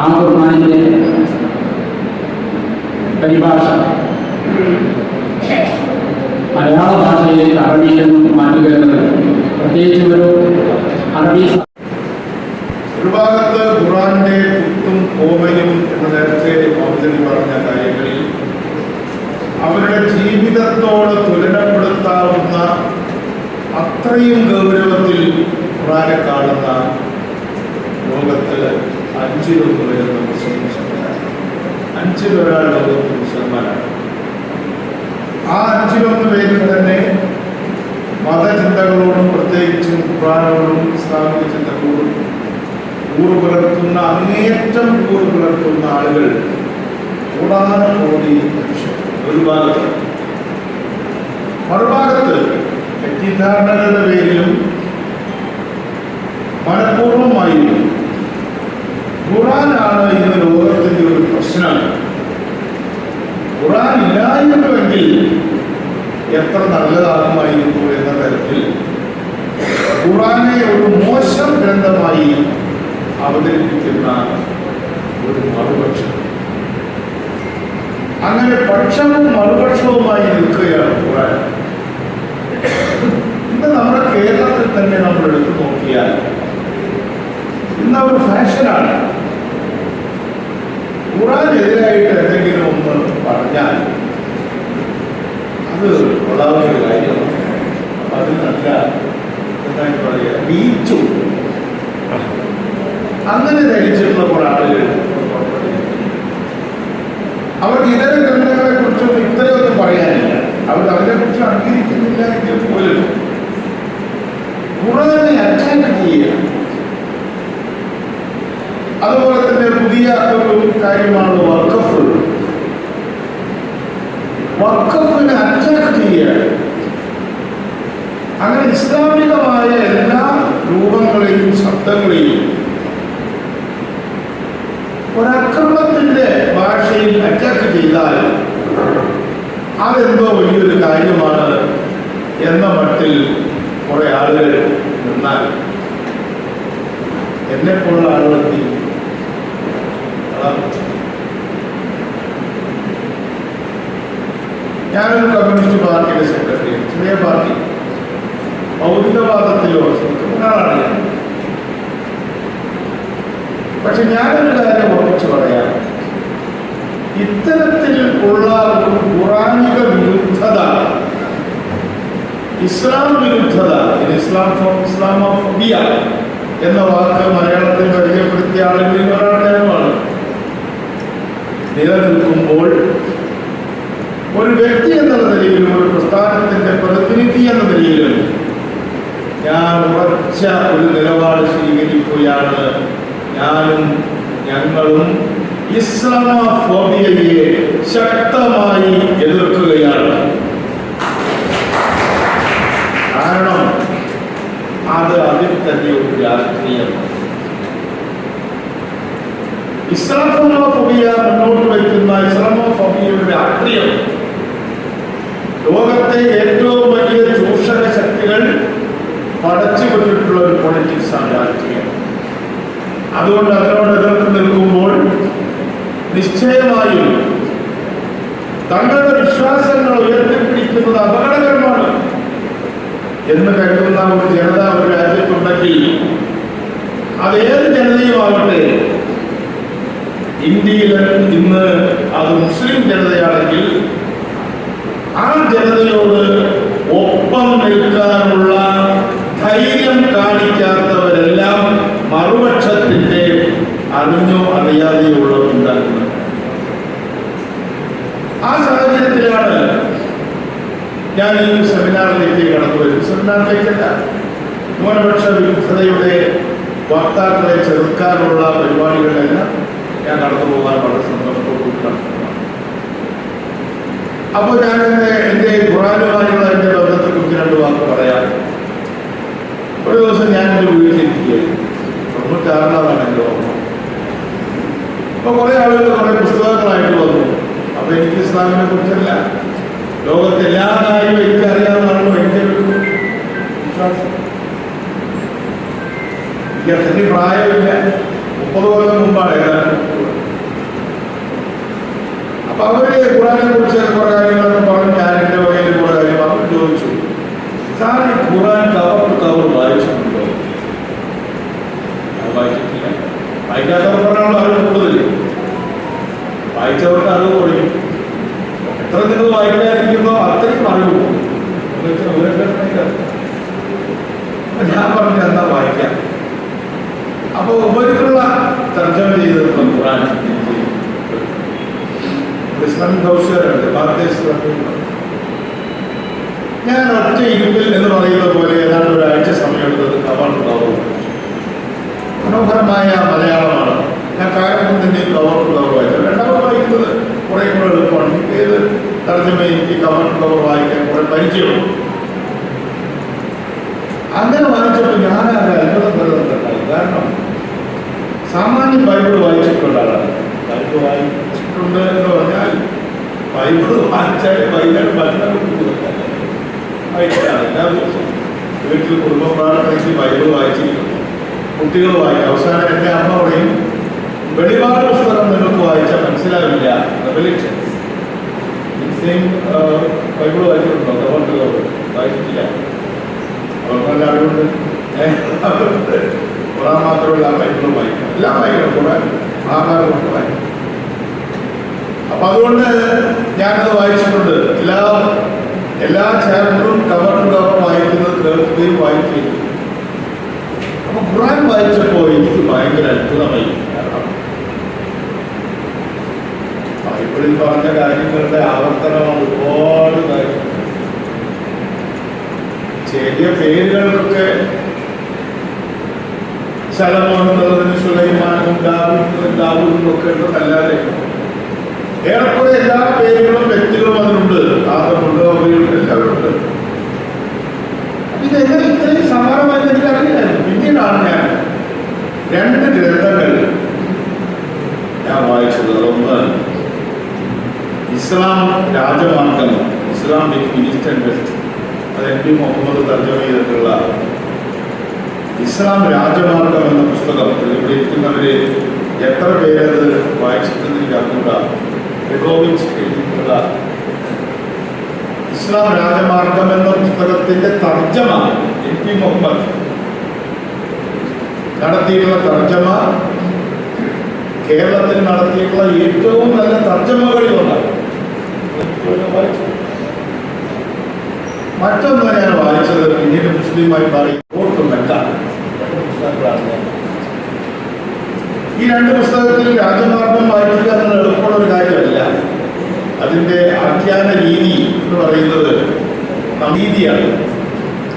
ആ ഖുർആാനിന്റെ പരിഭാഷ. മലയാള ഭാഷയിലേക്ക് അറബിയിൽ നിന്നും മാറ്റുക എന്നത് പ്രത്യേകിച്ച് ഒരു അറബി ഒരു ഭാഗത്ത് ഖുറാന്റെ കുത്തും ഓമയും എന്ന നേരത്തെ മൗലവി പറഞ്ഞ കാര്യങ്ങളിൽ അവരുടെ ജീവിതത്തോട് തുലനപ്പെടുത്താവുന്ന അത്രയും ഗൗരവത്തിൽ ഖുറാനെ കാണുന്ന ലോകത്തിൽ അഞ്ചിലൊന്ന് വരുന്ന മുസ്ലിം അഞ്ചിലൊരാൾ മുസൽമാനാണ് ആ അഞ്ചിലൊന്ന് പേരിൽ തന്നെ മതചിന്തകളോടും പ്രത്യേകിച്ചും കുറാനോടും ഇസ്ലാമിക ചിന്തകളോടും കൂറ് പുലർത്തുന്ന അങ്ങേറ്റം കൂറ് പുലർത്തുന്ന ആളുകൾ കൂടാതെ കോടി ഒരു ഭാഗത്ത്. മറുഭാഗത്ത് തെറ്റിദ്ധാരണകളുടെ പേരിലും മനഃപൂർവമായും ഖുറാനാണ് ഇന്ന് ലോകത്തിന്റെ ഒരു പ്രശ്നം ഖുറാൻ ഇല്ലായിരുന്നുവെങ്കിൽ എത്ര നല്ലതാകുമായിരുന്നു എന്ന തരത്തിൽ ഖുറാനെ ഒരു മോശം ഗ്രന്ഥമായി അവതരിപ്പിക്കുന്ന ഒരു മറുപക്ഷം. അങ്ങനെ പക്ഷവും മറുപക്ഷവുമായി നിൽക്കുകയാണ് ഖുറാൻ ഇന്ന് നമ്മുടെ കേരളത്തിൽ തന്നെ നമ്മൾ എടുത്തു നോക്കിയാൽ ഇന്ന് ഒരു ഫാഷനാണ് ഖുറാനെതിരായിട്ട് എന്തെങ്കിലും ഒന്ന് പറഞ്ഞാൽ അത് കൊള്ളാവുന്ന ഒരു കാര്യമാണ് അത് നല്ല എന്താണ് പറയുക ബീച്ചും അങ്ങനെ ധരിച്ചിട്ടുള്ള ആളുകൾ അവർക്ക് ഇതര ഗ്രന്ഥങ്ങളെ കുറിച്ചൊന്നും ഇത്രയൊന്നും പറയാനില്ല. അവർ അവരെ കുറിച്ച് അംഗീകരിക്കുന്നില്ല എങ്കിൽ പോലും ഖുറാനെ അറ്റാക്ക് ചെയ്യുക. അതുപോലെ തന്നെ പുതിയ ഒരു കാര്യമാണ് വർക്കഫ് വർക്കഫിനെ അറ്റാക്ക് ചെയ്യുക. അങ്ങനെ ഇസ്ലാമികമായ എല്ലാ രൂപങ്ങളെയും ശബ്ദങ്ങളെയും ഒരക്രമത്തിന്റെ ഭാഷയിൽ അറ്റാക്ക് ചെയ്താൽ അതെന്തോ വലിയൊരു കാര്യമാണ് എന്ന മട്ടിൽ കുറെ ആളുകൾ നിന്നാൽ എന്നെ പോലുള്ള ആളുകളെത്തി അതാണ് ഞാനൊരു കമ്മ്യൂണിസ്റ്റ് പാർട്ടിയുടെ സെക്രട്ടറി ചെറിയ പാർട്ടി. ഭൗതികവാദത്തിലോ ശ്രമിക്കുന്നതാണ് ഞാൻ പക്ഷെ ഞാനൊരു കാര്യം ഉറപ്പിച്ചു പറയാം. ഇത്തരത്തിൽ ഉള്ള ഒരു പുറാണിക വിരുദ്ധത ഇസ്ലാം വിരുദ്ധത ഇസ്ലാം ഇസ്ലാമോഫോബിയ എന്ന വാക്ക് മലയാളത്തിൽ പരിചയപ്പെടുത്തിയ ആളുകളിൽ ഒരാൾ നിലനിൽക്കുമ്പോൾ ഒരു വ്യക്തി ഞങ്ങളും ഇസ്ലാമോഫോബിയയെ ശക്തമായി എതിർക്കുകയാണ്. കാരണം അത് അതിൽ തന്നെ ഒരു രാഷ്ട്രീയമാണ് ഇസ്ലാമോഫോബിയ മുന്നോട്ട് വയ്ക്കുന്ന ഇസ്ലാമോഫോബിയയുടെ രാഷ്ട്രീയം ലോകത്തെ ഏറ്റവും വലിയ ചൂഷക ശക്തികൾ പടച്ചു വന്നിട്ടുള്ള ഒരു പൊളിറ്റിക്സ് ആണ് രാഷ്ട്രീയം. അതുകൊണ്ട് അതിനോട് നിശ്ചയമായും തങ്ങളുടെ വിശ്വാസങ്ങൾ ഉയർത്തിപ്പിടിക്കുന്നത് അപകടകരമാണ് എന്ന് കരുതുന്ന ഒരു ജനത ഒരു രാജ്യത്തുണ്ടെങ്കിൽ അത് ഏത് ജനതയുമാവട്ടെ ഇന്ത്യയിൽ ഇന്ന് അത് മുസ്ലിം ജനതയാണെങ്കിൽ ആ ജനതയോട് ഒപ്പം നിൽക്കാനുള്ള വരും സെമിനാറിലേക്കല്ല ന്യൂനപക്ഷ വിരുദ്ധതയുടെ വാക്താക്കളെ ചെറുക്കാനുള്ള പരിപാടികളെല്ലാം ഞാൻ നടന്നു പോകാൻ വളരെ സന്തോഷത്തോടുകൂടി കടന്നു അപ്പോൾ ഞാൻ എന്റെ എന്റെ ഖുറാനുമായുള്ള എന്റെ ബന്ധത്തെക്കുറിച്ച് രണ്ട് വാക്ക് പറയാം. ഒരു ദിവസം ഞാൻ എന്റെ വീട്ടിലിരിക്കുകയായിരുന്നു. തൊണ്ണൂറ്റാറിലാണ് എന്റെ ഓർമ്മ. അപ്പോൾ കുറേ ആളുകൾ കുറേ പുസ്തകങ്ങളായിട്ട് വന്നു. അപ്പോൾ എനിക്ക് ഇസ്ലാമിനെ കുറിച്ചല്ല ലോകത്തെ എല്ലാ കാര്യവും എനിക്കറിയാം വിശ്വാസം എനിക്ക് അത്രയ്ക്ക് പ്രായമില്ല മുപ്പത് കൊല്ലം മുമ്പാണ് ഏതാണ്ട് അപ്പൊ അവർ ഖുറാനെ കുറിച്ച് കുറെ കാര്യങ്ങളൊക്കെ പറഞ്ഞു ഞാൻ എന്റെ വകയിൽ കുറെ കാര്യം അവർ ചോദിച്ചു സാർ ഈ ഖുറാൻ കവർ ടു കവർ വായിച്ചിട്ടുണ്ടോ അത് വായിച്ചിട്ടില്ല വായിക്കാത്തവർക്കാണല്ലോ അറിവ് കൂടുതൽ വായിച്ചവർക്ക് അറിവ് കുറയും എത്ര നിങ്ങൾ വായിക്കാതിരിക്കുന്നോ അത്രയും അറിവ് കൂടും എന്ന് വെച്ചാൽ ഒരു ലക്ഷണമില്ല. അപ്പൊ ഞാൻ പറഞ്ഞു എന്നാ വായിക്കാം അപ്പൊ ഉപരിക്കുള്ള തർജമ ചെയ്തിട്ടുള്ള ഖുറാൻ എനിക്ക് ഇസ്ലാമിക് ഹൗസുകാരുണ്ട് ഭാരതീയ ഞാൻ ഒറ്റ ഇരുപ്പിൽ എന്ന് പറയുന്നത് പോലെ ഏതാണ്ട് ഒരാഴ്ച സമയമെടുത്തത് കവർ കവർ മനോഹരമായ മലയാളമാണ്. ഞാൻ കാരണം കവർ കവർ വായിച്ചത്. രണ്ടാമത് വായിക്കുന്നത് കുറെ കൂടെ എളുപ്പമാണ്. ഏത് തർജമയും എനിക്ക് കവർ കവർ വായിക്കാൻ കുറെ പരിചയമുണ്ട്. അങ്ങനെ വായിച്ചപ്പോൾ ഞാൻ ആ അത്ഭുതം വരുന്നുണ്ടായി. കാരണം സാമാന്യ ബൈബിൾ വായിച്ചിട്ടുള്ള ആളാണ്. ബൈബിൾ വായിച്ചിട്ടുണ്ട് എന്ന് പറഞ്ഞാൽ ബൈബിൾ വായിച്ചാൽ വൈകുന്നേരം ഭക്ഷണം വായിച്ചാണ് എല്ലാ ദിവസവും വീട്ടിൽ കുടുംബ പ്രാർത്ഥനയ്ക്ക് ബൈബിൾ വായിച്ചിരിക്കുന്നു കുട്ടികൾ വായിക്കും. അവസാനം എന്റെ അമ്മ പറയും വെളിപാട് പുസ്തകം നിങ്ങൾക്ക് വായിച്ചാൽ മനസ്സിലാവില്ല. റെവല്യൂഷൻ സെയിം ബൈബിൾ വായിച്ചിട്ടുണ്ടോ? അതുകൊണ്ടല്ലോ വായിച്ചിട്ടില്ല. അവർക്ക് നല്ല അറിവുണ്ട് ഖുറാൻ മാത്രമല്ല ബൈബിളും വായിക്കും. എല്ലാം വായിക്കണം ഖുറാൻ മഹാഭാരതം ഒക്കെ വായിക്കണം അപ്പൊ അതുകൊണ്ട് ഞാനത് വായിച്ചിട്ടുണ്ട്. എല്ലാ എല്ലാ ചാപ്റ്ററും കവർ ടു കവർ വായിക്കുന്നത് കേൾക്കുകയും വായിക്കുകയും അപ്പൊ ഖുറാൻ വായിച്ചപ്പോൾ എനിക്ക് ഭയങ്കര അത്ഭുതമായി. കാരണം ബൈബിളിൽ പറഞ്ഞ കാര്യങ്ങളുടെ ആവർത്തനമാണ് ഒരുപാട് കാര്യം ചെറിയ പേരുകൾക്കൊക്കെ ശലമോന്നുള്ളതിന് സുലൈമാനും ദാവൂദിനും ദാവൂദിനും ഒക്കെ ഉണ്ടെന്നല്ലാതെ ഏറെക്കുറെ എല്ലാ പേരുകളും വ്യക്തികളും അതിനുണ്ട് ആർക്കുണ്ട് അവയുണ്ട് എല്ലാവരും ഇതെല്ലാം ഇത്രയും സമാനമായി എനിക്ക് അറിയില്ലായിരുന്നു. പിന്നീടാണ് ഞാൻ രണ്ട് ഗ്രന്ഥങ്ങൾ ഞാൻ വായിച്ചത്. ഒന്ന് Islam Rajamargam Islamic east and west അത് എം പി മുഹമ്മദ് തർജമ ചെയ്തിട്ടുള്ള ഇസ്ലാം രാജമാർഗം എന്ന പുസ്തകം. ഇവിടെ ഇരിക്കുന്നവര് എത്ര പേരത് വായിച്ചിട്ടുണ്ടെന്ന് എനിക്ക് അറിഞ്ഞൂടാ എഴുതിയിട്ടുള്ള ഇസ്ലാം രാജമാർഗം എന്ന പുസ്തകത്തിന്റെ തർജമ. M P Muhammad. നടത്തിയിട്ടുള്ള തർജമ. കേരളത്തിൽ നടത്തിയിട്ടുള്ള ഏറ്റവും നല്ല തർജമകളിൽ ഒന്നാണ്. മറ്റൊന്ന് ഞാൻ വായിച്ചത് പിന്നീട് മുസ്ലിമായി മാറി ഈ രണ്ട് പുസ്തകത്തിൽ രാജമാർഗം വായിക്കുക എന്നത് എളുപ്പമുള്ള ഒരു കാര്യമല്ല അതിന്റെ ആഖ്യാന രീതി എന്ന് പറയുന്നത് രീതിയാണ്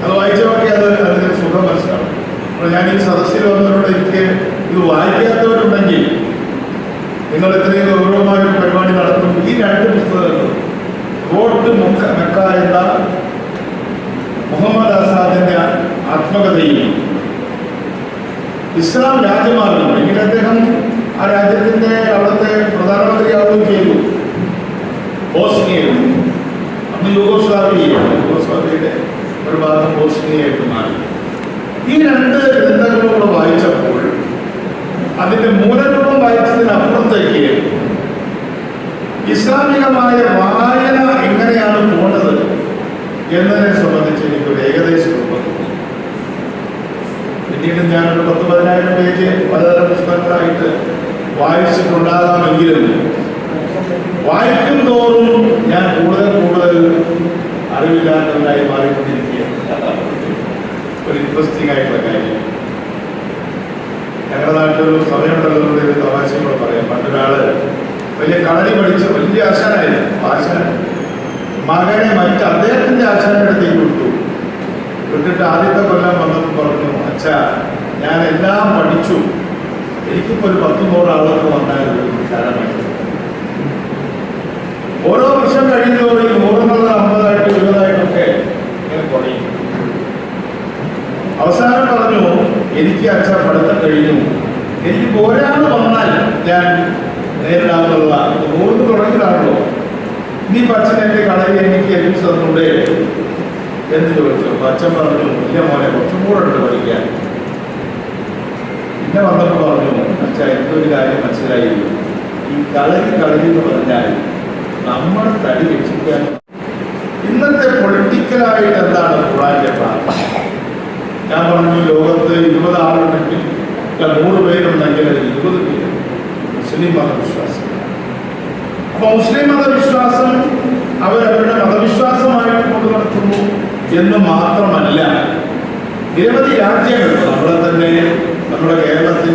അത് വായിച്ചവർക്ക് അത് അതിന്റെ സുഖം മനസ്സിലാവും അപ്പോൾ ഞാൻ ഈ സദസ്സിൽ വന്നവരോട് എനിക്ക് ഇത് വായിക്കാത്തവരുണ്ടെങ്കിൽ നിങ്ങൾ ഇത്രയും ഗൗരവമായ ഒരു പരിപാടി നടത്തും. ഈ രണ്ട് പുസ്തകങ്ങളും റോഡ് മുക്ക മെക്ക എന്ന മുഹമ്മദ് ആസാദിന്റെ ആത്മകഥയും ഇസ്ലാം രാജ്യമാർഗം എങ്കിൽ അദ്ദേഹം ആ രാജ്യത്തിന്റെ അവിടുത്തെ പ്രധാനമന്ത്രിയാവുകയും ചെയ്തു. ബോസ്നിയയിൽ അന്ന് യൂഗോസ്ലാവിയയാണ് യൂഗോസ്ലാവിയയുടെ ഒരു ഭാഗം ബോസ്നിയയായിട്ട് മാറി ഈ രണ്ട് ഗ്രന്ഥങ്ങളും കൂടെ വായിച്ചപ്പോൾ അതിന്റെ മൂലരൂപം വായിച്ചതിനപ്പുറത്തേക്ക് ഇസ്ലാമികമായ വായന എങ്ങനെയാണ് പോണത് എന്നതിനെ സംബന്ധിച്ച് എനിക്കൊരു ഏകദേശ രൂപം കിട്ടി. പിന്നീട് ഞാനൊരു പത്ത് പതിനായിരം പേജ് പലതരം പുസ്തകങ്ങളായിട്ട് വായിച്ചിട്ടുണ്ടാകാമെങ്കിലും വായിക്കും തോറും ഞാൻ കൂടുതൽ കൂടുതൽ അറിവില്ലാത്തവരായി മാറിക്കൊണ്ടിരിക്കുകയാണ്. ഒരു ഇൻട്രസ്റ്റിംഗ് ആയിട്ടുള്ള കാര്യം. ഞങ്ങളുടെ നാട്ടിലൊരു സമയമുണ്ടല്ലോ ഒരു തമാശയും കൂടെ പറയാം. പണ്ടൊരാൾ വലിയ കളരി പഠിച്ച വലിയ ആശാനായിരുന്നു ആശാൻ. മകനെ മറ്റ് അദ്ദേഹത്തിന്റെ ആശാന്റെ വിട്ടു. വിട്ടിട്ട് ആദ്യത്തെ കൊല്ലം വന്നപ്പോൾ പറഞ്ഞു അച്ഛാ ഞാൻ എല്ലാം പഠിച്ചു. എനിക്കിപ്പോ ഒരു പത്ത് നൂറ് ആളുകൾ വന്നായിരുന്നു വിശാലമായിട്ട് ഓരോ വർഷം കഴിയുന്നതോടെ ഈ നൂറെന്നുള്ളത് അമ്പതായിട്ട് ഇരുപതായിട്ടൊക്കെ ഇങ്ങനെ കുറയും. അവസാനം പറഞ്ഞു എനിക്ക് അച്ഛൻ പഠിത്തം കഴിഞ്ഞു. എനിക്ക് പോരാൾ വന്നാൽ ഞാൻ നേരിടാമെന്നുള്ള നൂറിന് തുടങ്ങിയതാണല്ലോ. നീ അച്ഛൻ എന്റെ കളരി എനിക്ക് ഏൽപ്പിച്ചു തന്നുണ്ടേ എന്ന് ചോദിച്ചു. അച്ഛൻ പറഞ്ഞു ഇല്ല മോനെ കുറച്ചും കൂടെ ഉണ്ട് പഠിക്കാൻ. പിന്നെ വന്നപ്പോൾ പറഞ്ഞു അച്ഛാ എന്തൊരു കാര്യം മനസ്സിലായി? ഈ കളരി കളരി എന്ന് പറഞ്ഞാൽ നമ്മൾ തടി രക്ഷിക്കാൻ ഇന്നത്തെ പൊളിറ്റിക്കലായിട്ട് എന്താണ് ഖുറാന്റെ പ്രാർത്ഥന ഞാൻ പറഞ്ഞു ലോകത്ത് ഇരുപത് ആളുണ്ടെങ്കിൽ നൂറ് പേരുണ്ടെങ്കിൽ ഇരുപത് പേര് മുസ്ലിം മതവിശ്വാസം അപ്പൊ മുസ്ലിം മതവിശ്വാസം അവരവരുടെ മതവിശ്വാസമായിട്ട് കൊണ്ടു നടത്തുന്നു എന്ന് മാത്രമല്ല നിരവധി രാജ്യങ്ങൾ നമ്മളെ തന്നെ നമ്മുടെ കേരളത്തിൽ